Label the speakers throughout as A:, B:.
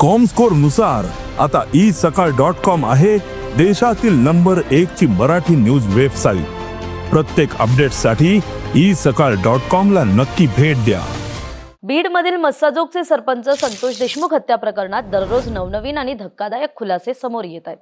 A: कॉमस्कोरनुसार आता ई सकाळ dot com आहे देशातील नंबर एक ची मराठी न्यूज वेबसाईट प्रत्येक अपडेटसाठी ई सकाळ डॉट कॉम ला नक्की भेट द्या.
B: बीडमधील मस्साजोगचे सरपंच संतोष देशमुख हत्या प्रकरणात दररोज नवनवीन आणि धक्कादायक खुलासे समोर येत आहेत.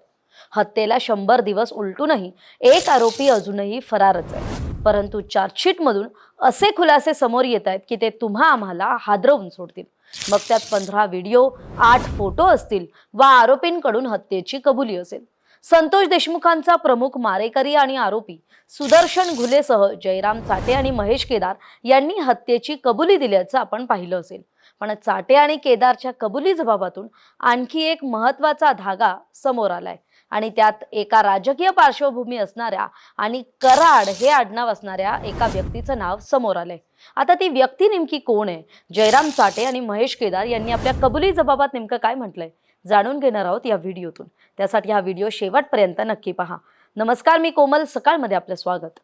B: हत्येला शंभर दिवस उलटूनही एक आरोपी अजूनही फरारच आहे. परंतु चार्जशीटमधून असे खुलासे समोर येत आहेत की ते तुम्हा आम्हाला हादरवून सोडतील. मग त्यात पंधरा व्हिडिओ आठ फोटो असतील वा आरोपींकडून हत्येची कबुली असेल. संतोष देशमुखांचा प्रमुख मारेकरी आणि आरोपी सुदर्शन घुलेसह जयराम चाटे आणि महेश केदार यांनी हत्येची कबुली दिल्याचं आपण पाहिलं असेल. पण चाटे आणि केदारच्या कबुली जबाबातून आणखी एक महत्त्वाचा धागा समोर आलाय. आणि त्यात एका राजकीय पार्श्वभूमी असणाऱ्या आणि कराड हे आडनाव असणाऱ्या एका व्यक्तीचं नाव समोर आलंय. आता ती व्यक्ती नेमकी कोण आहे? जयराम चाटे आणि महेश केदार यांनी आपल्या कबुली जबाबात नेमकं काय म्हटलंय? जाणून घेणार आहोत या व्हिडिओतून. त्यासाठी हा व्हिडिओ शेवटपर्यंत नक्की पहा. नमस्कार मी कोमल. सकाळमध्ये आपलं स्वागत.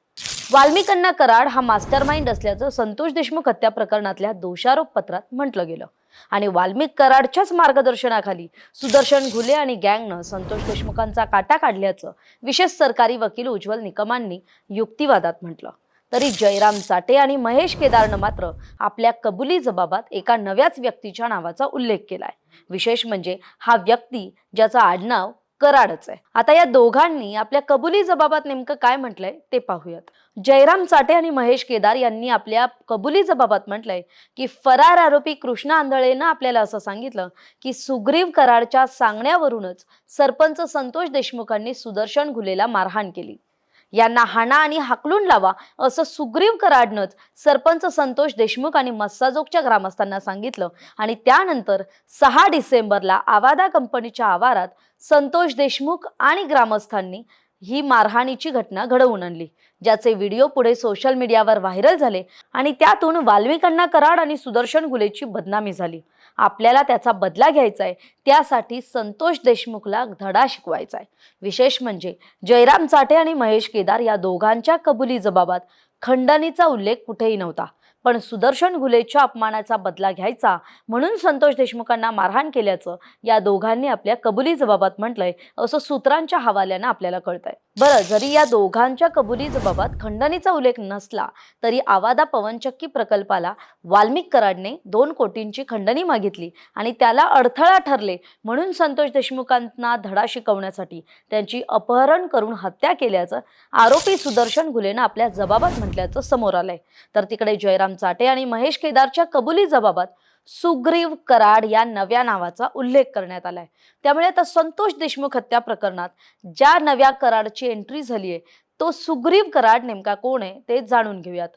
B: वाल्मिकांना कराड हा मास्टर माइंड असल्याचं संतोष देशमुख हत्या प्रकरणातल्या दोषारोप पत्रात म्हटलं गेलं. आणि वाल्मिक कराडच्याच मार्गदर्शनाखाली सुदर्शन घुले आणि गँगनं संतोष देशमुखांचा काटा काढल्याचं विशेष सरकारी वकील उज्ज्वल निकमांनी युक्तिवादात म्हटलं. तरी जयराम साटे आणि महेश केदारनं मात्र आपल्या कबुली जबाबात एका नव्याच व्यक्तीच्या नावाचा उल्लेख केलाय. विशेष म्हणजे हा व्यक्ती ज्याचं आडनाव कराडच आहे. आता या दोघांनी आपल्या कबुली जबाबात नेमकं काय म्हटलंय ते पाहूयात. जयराम चाटे आणि महेश केदार यांनी आपल्या कबुली जबाबात म्हटलंय की फरार आरोपी कृष्णा आंधळेनं आपल्याला असं सांगितलं की सुग्रीव कराडच्या सांगण्यावरूनच सरपंच संतोष देशमुखांनी सुदर्शन घुलेला मारहाण केली. यांना हाणा आणि हाकलून लावा असं सुग्रीव कराडनंच सरपंच संतोष देशमुख आणि मस्साजोगच्या ग्रामस्थांना सांगितलं. आणि त्यानंतर सहा डिसेंबरला आवादा कंपनीच्या आवारात संतोष देशमुख आणि ग्रामस्थांनी ही मारहाणीची घटना घडवून आणली ज्याचे व्हिडिओ पुढे सोशल मीडियावर व्हायरल झाले आणि त्यातून वाल्मिकांना कराड आणि सुदर्शन गुलेची बदनामी झाली. आपल्याला त्याचा बदला घ्यायचा आहे त्यासाठी संतोष देशमुखला धडा शिकवायचा आहे. विशेष म्हणजे जयराम चाटे आणि महेश केदार या दोघांच्या कबुली जबाबात खंडणीचा उल्लेख कुठेही नव्हता. पण सुदर्शन घुलेच्या अपमानाचा बदला घ्यायचा म्हणून संतोष देशमुखांना मारहाण केल्याचं या दोघांनी आपल्या कबुली जबाबात म्हटलंय असं सूत्रांच्या हवाल्यानं आपल्याला कळतंय. बरं जरी या दोघांच्या कबुलीजबाबात खंडणीचा उल्लेख नसला तरी आवादा पवनचक्की प्रकल्पाला वाल्मिक कराडने दोन कोटींची खंडणी मागितली आणि त्याला अडथळा ठरले म्हणून संतोष देशमुखांना धडा शिकवण्यासाठी त्यांची अपहरण करून हत्या केल्याचं आरोपी सुदर्शन घुलेनं आपल्या जबाबात म्हटल्याचं समोर आलंय. तर तिकडे जयराम चाटे आणि महेश केदारच्या कबुली जबाबात सुग्रीव कराड या नव्या नावाचा उल्लेख करण्यात आलाय. त्यामुळे आता संतोष देशमुख हत्या प्रकरणात ज्या नव्या कराडची एंट्री झाली आहे तो सुग्रीव कराड नेमका कोण आहे ते जाणून घेऊयात.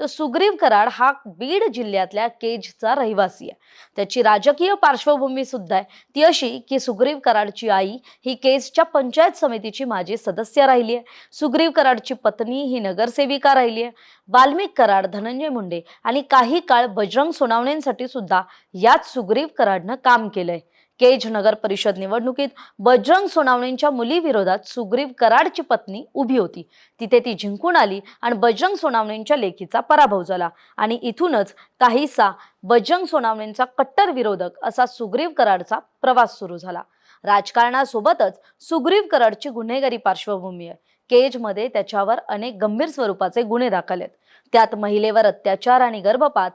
B: तर सुग्रीव कराड हा बीड जिल्ह्यातल्या केजचा रहिवासी आहे. त्याची राजकीय पार्श्वभूमी सुद्धा आहे. ती अशी की सुग्रीव कराडची आई ही केजच्या पंचायत समितीची माजी सदस्य राहिली आहे. सुग्रीव कराडची पत्नी ही नगरसेविका राहिली आहे. वाल्मिक कराड धनंजय मुंडे आणि काही काळ बजरंग सोनावणेंसाठी सुद्धा याच सुग्रीव कराडनं काम केलंय. केज नगर परिषद निवडणुकीत बजरंग सोनावणेंच्या मुलीविरोधात सुग्रीव कराडची पत्नी उभी होती. तिथे ती जिंकून आली आणि बजरंग सोनावणेंच्या लेखीचा पराभव झाला. आणि इथूनच काहीसा बजरंग सोनावणेंचा कट्टर विरोधक असा सुग्रीव कराडचा प्रवास सुरू झाला. राजकारणासोबतच सुग्रीव कराडची गुन्हेगारी पार्श्वभूमी आहे. केजमध्ये त्याच्यावर अनेक गंभीर स्वरूपाचे गुन्हे दाखल आहेत. त्यात महिलेवर अत्याचार आणि गर्भपात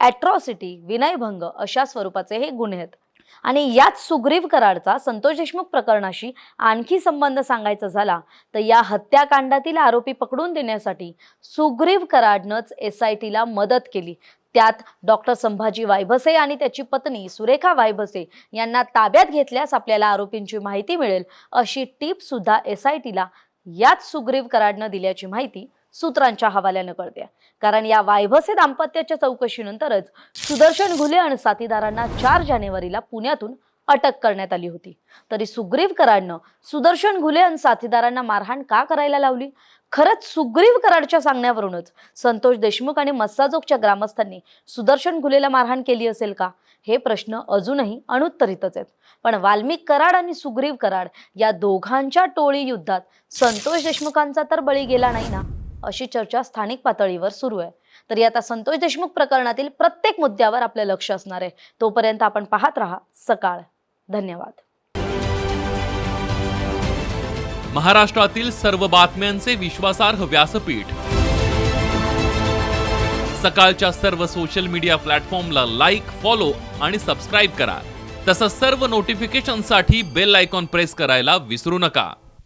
B: ॲट्रॉसिटी विनयभंग अशा स्वरूपाचे हे गुन्हे आहेत. आणि याच सुग्रीव कराडचा संतोष देशमुख प्रकरणाशी आणखी संबंध सांगायचा झाला तर या हत्याकांडातील आरोपी पकडून देण्यासाठी सुग्रीव कराडनंच एस आय टीला मदत केली. त्यात डॉक्टर संभाजी वायभसे आणि त्याची पत्नी सुरेखा वायभसे यांना ताब्यात घेतल्यास आपल्याला आरोपींची माहिती मिळेल अशी टीप सुद्धा एस आय टीला याच सुग्रीव कराडनं दिल्याची माहिती सूत्रांच्या हवाल्यानं कळते. कारण या वायभसे दाम्पत्याच्या चौकशीनंतरच सुदर्शन घुले आणि साथीदारांना चार जानेवारीला पुण्यातून अटक करण्यात आली होती. तरी सुग्रीव कराडनं सुदर्शन घुले आणि साथीदारांना मारहाण का करायला लावली? खरंच सुग्रीव कराडच्या सांगण्यावरूनच संतोष देशमुख आणि मस्साजोगच्या ग्रामस्थांनी सुदर्शन घुलेला मारहाण केली असेल का? हे प्रश्न अजूनही अनुत्तरितच आहेत. पण वाल्मिक कराड आणि सुग्रीव कराड या दोघांच्या टोळी युद्धात संतोष देशमुखांचा तर बळी गेला नाही ना? अशी चर्चा स्थानिक पातळीवर सुरू आहे. तरी आता संतोष देशमुख प्रकरणातील प्रत्येक मुद्द्यावर आपलं लक्ष असणार आहे. तोपर्यंत आपण पाहत राहा सकाळ. धन्यवाद.
C: महाराष्ट्रातील सर्व बातम्यांचे विश्वासार्ह व्यासपीठ. सकाळच्या सर्व सोशल मीडिया प्लॅटफॉर्मला लाईक फॉलो आणि सबस्क्राईब करा. तसंच सर्व नोटिफिकेशनसाठी बेल आयकॉन प्रेस करायला विसरू नका.